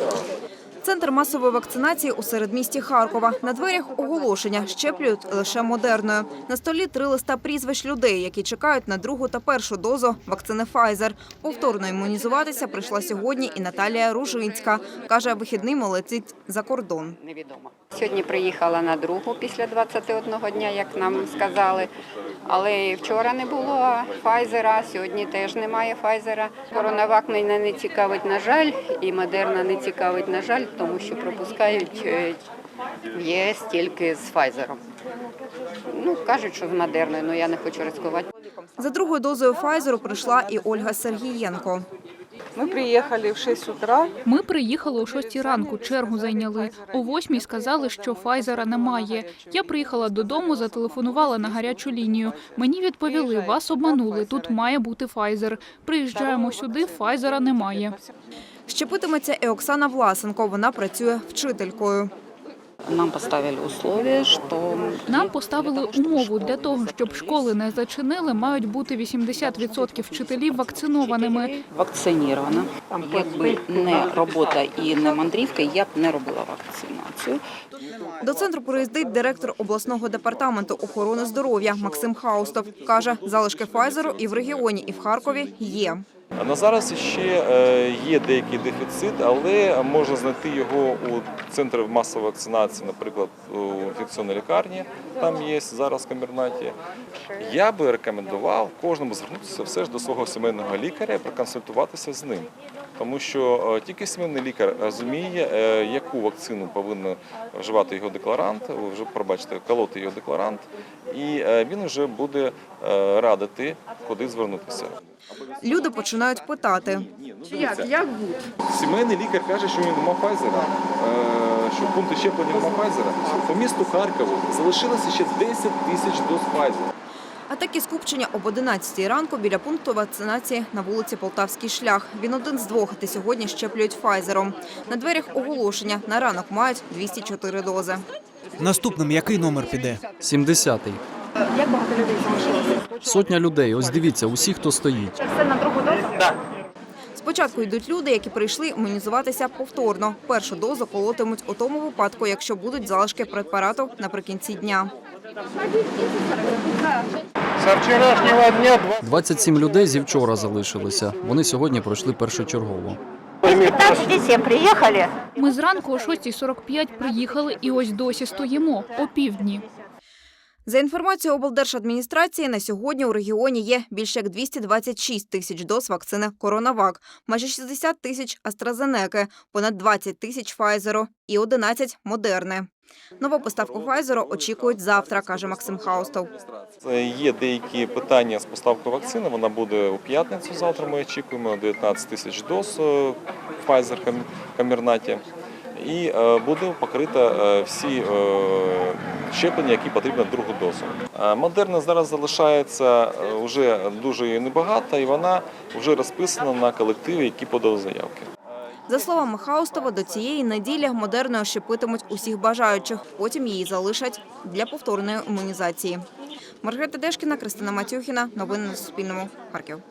Or? Центр масової вакцинації у середмісті Харкова. На дверях оголошення щеплюють лише модерною. На столі три листа прізвищ людей, які чекають на другу та першу дозу вакцини Pfizer. Повторно імунізуватися прийшла сьогодні і Наталія Ружинська. Каже, вихідними летить за кордон. невідомо. Сьогодні приїхала на другу після 21 дня, як нам сказали. Але вчора не було Файзера, сьогодні теж немає Файзера. Коронавак мене не цікавить, на жаль, і Модерна не цікавить, на жаль, тому що пропускають е, в ЄС тільки з Файзером. Ну, кажуть, що з Модерною, але я не хочу ризикувати. За другою дозою Pfizer прийшла і Ольга Сергієнко. Мы приехали в 6 утра. Ми приїхали о 6 ранку, чергу зайняли. О 8 сказали, що Файзера немає. Я приїхала додому, зателефонувала на гарячу лінію. Мені відповіли, вас обманули, тут має бути Файзер. Приїжджаємо сюди, Файзера немає. Щепитиметься і Оксана Власенко. Вона працює вчителькою. Нам поставили условия, що Нам поставили умову для того, щоб школи не зачинили, мають бути 80% вчителів вакцинованими. Вакцинірована Якби не робота і не мандрівка, я б не робила вакцинацію. До центру приїздить директор обласного департаменту охорони здоров'я Максим Хаустов. Каже, залишки Файзеру і в регіоні, і в Харкові є. На зараз ще е, є деякий дефіцит, але можна знайти його у центрі масової вакцинації, наприклад, у інфекційній лікарні. Там є зараз в камернаті. Я би рекомендував кожному звернутися все ж до свого сімейного лікаря і проконсультуватися з ним. Тому що е, тільки сімейний лікар розуміє, е, яку вакцину повинен вживати його декларант, ви вже пробачите, колоти його декларант, і е, він вже буде радити, куди звернутися. Люди починають питати. Як? Як Сімейний лікар каже, що він нема Файзера, що пункти щеплення нема Файзера. По місту Харкову залишилося ще 10 тисяч доз Файзера. А такі скупчення об 11 ранку біля пункту вакцинації на вулиці Полтавський шлях. Він один з двох, де сьогодні щеплюють Файзером. На дверях оголошення. На ранок мають 204 дози. Наступним який номер піде? 70-й. Як багато людей залишилося? Сотня людей. Ось дивіться, усі, хто стоїть. на другу до Спочатку йдуть люди, які прийшли імунізуватися повторно. Першу дозу колотимуть у тому випадку, якщо будуть залишки препарату наприкінці дня. 27 людей зі вчора залишилися. Вони сьогодні пройшли першочергово. 15 приехали. Ми зранку о 6.45 приїхали і ось досі стоїмо о півдні. За інформацією облдержадміністрації, на сьогодні у регіоні є більше як 226 тисяч доз вакцини «Коронавак», майже 60 тисяч «Астразенеки», понад 20 тисяч «Файзеру» і 11 «Модерни». Нову поставку «Файзеру» очікують завтра, каже Максим Хаустов. Е, Є деякі питання з поставкою вакцини. Вона буде у п'ятницю. Завтра ми очікуємо 19 тисяч доз е, Pfizer кам- камернаті. І е, буде покрита всі щеплення, які потрібні другу дозу. Модерна зараз залишається вже дуже небагато, і вона вже розписана на колективи, які подали заявки. За словами Хаустова, до цієї неділі «Модерною» щепитимуть усіх бажаючих. Потім її залишать для повторної імунізації. Маргарита Дешкіна, Кристина Матюхіна. Новини на Суспільному. Харків.